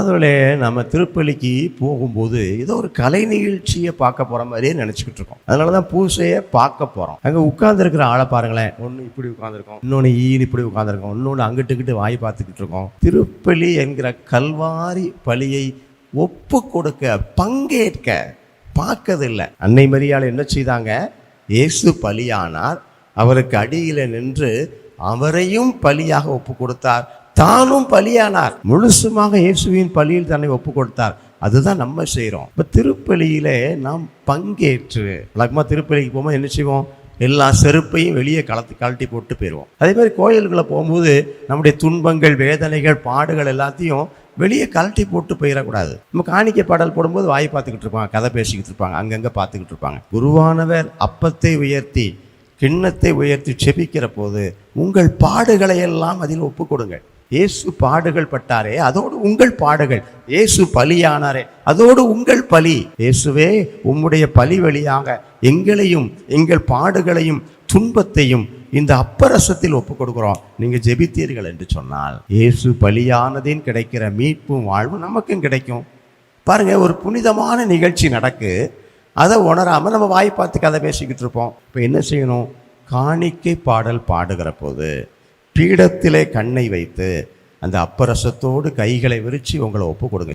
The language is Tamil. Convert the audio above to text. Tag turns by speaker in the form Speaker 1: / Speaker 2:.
Speaker 1: அதுல நம்ம திருப்பலிக்கு போகும்போது ஏதோ ஒரு கலை நிகழ்ச்சியை பார்க்க போகிற மாதிரியே நினச்சிக்கிட்டு இருக்கோம். அதனால தான் பூசையை பார்க்க போகிறோம் அங்கே உட்காந்துருக்கிற ஆளை பாருங்களேன். ஒன்று இப்படி உட்காந்துருக்கோம் இன்னொன்று ஈன் இப்படி உட்காந்துருக்கோம் இன்னொன்று அங்கிட்டுக்கிட்டு வாய் பார்த்துக்கிட்டு இருக்கோம். திருப்பலி என்கிற கல்வாரி பலியை ஒப்பு கொடுக்க பங்கேற்க பார்க்கதில்லை அன்னை மரியாள் என்ன செய்தாங்க? இயேசு பலியானார். அவருக்கு அடியில் நின்று அவரையும் பலியாக ஒப்பு கொடுத்தார். தானும் பலியானார். முழுசுமாக இயேசுவின் பலியில் தன்னை ஒப்பு கொடுத்தார் அதுதான் நம்ம செய்கிறோம் இப்போ திருப்பலியிலே நாம் பங்கேற்று வழக்கமாக திருப்பலிக்கு போகும்போது என்ன செய்வோம்? எல்லா செருப்பையும் வெளியே கலத்து கழட்டி போட்டு போயிடுவோம் அதே மாதிரி கோயில்களை போகும்போது நம்முடைய துன்பங்கள் வேதனைகள் பாடுகள் எல்லாத்தையும் வெளியே கழட்டி போட்டு போயிடக்கூடாது. நம்ம காணிக்கை பாடல் போடும்போது வாய் பார்த்துக்கிட்டு இருப்பாங்க கதை பேசிக்கிட்டு இருப்பாங்க அங்கங்கே பார்த்துக்கிட்டு இருப்பாங்க. குருவானவர் அப்பத்தை உயர்த்தி கிண்ணத்தை உயர்த்தி செபிக்கிற போது உங்கள் பாடுகளை எல்லாம் அதில் ஒப்பு கொடுங்கள் இயேசு பாடுகள் பட்டாரே அதோடு உங்கள் பாடுகள். இயேசு பலியானாரே அதோடு உங்கள் பலி. இயேசுவே உம்முடைய பலி வழியாக எங்களையும் எங்கள் பாடுகளையும் துன்பத்தையும் இந்த அப்பரசத்தில் ஒப்பு கொடுக்குறோம் நீங்க ஜெபித்தீர்கள் என்று சொன்னால் இயேசு பலியானதின் கிடைக்கிற மீட்பும் வாழ்வும் நமக்கும் கிடைக்கும். பாருங்க ஒரு புனிதமான நிகழ்ச்சி நடக்கு. அதை உணராமல் நம்ம வாய் பார்த்து கதை பேசிக்கிட்டு இருப்போம். இப்போ என்ன செய்யணும்? காணிக்கை பாடல் பாடுகிற போது பீடத்திலே கண்ணை வைத்து அந்த அப்பரசத்தோடு கைகளை விரித்து உங்களை ஒப்பு கொடுங்க.